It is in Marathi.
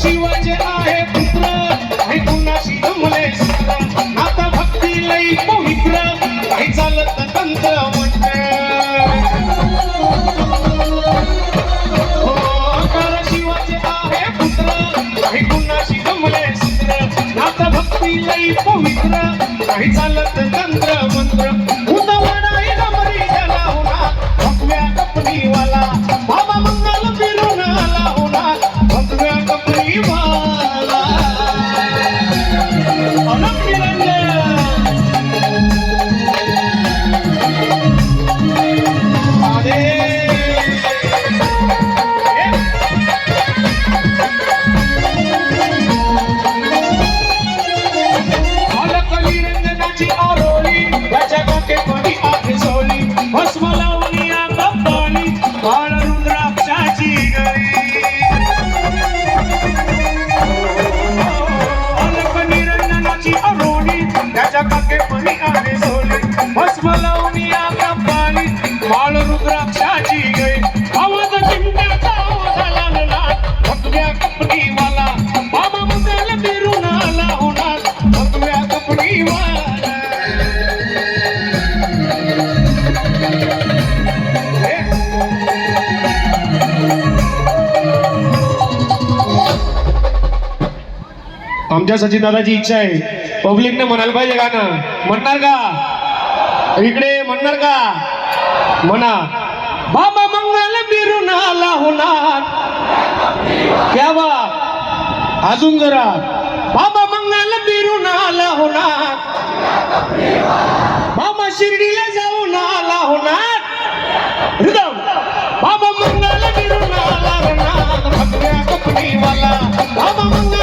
शिवाचे आहेत पोत्र नाही चालत तंत्र मंत्र. आरोळी त्याच्या डोकेपणी आग सोले भस्म लावणी आंबापाली बाळ रुद्राक्षाची गई आवाज चिमट्याचा आवाज आला ना भगव्या कपडीवाला बाबा मुद्द्याला फिरून आला होणार भगव्या कपडीवाला. आमच्या सचिन दादाची इच्छा आहे. पब्लिकने म्हणायला पाहिजे गाणं. म्हणणार का? इकडे म्हणणार का? म्हणा. बाबा मंगल बिरून आला होणार. क्या बा अजून जरा. बाबा मंगल बिरून आला होणार. बाबा शिर्डीला जाऊन आला होणार. रिदम. बाबा मंगल बिरून आला होणार बाबा मंगल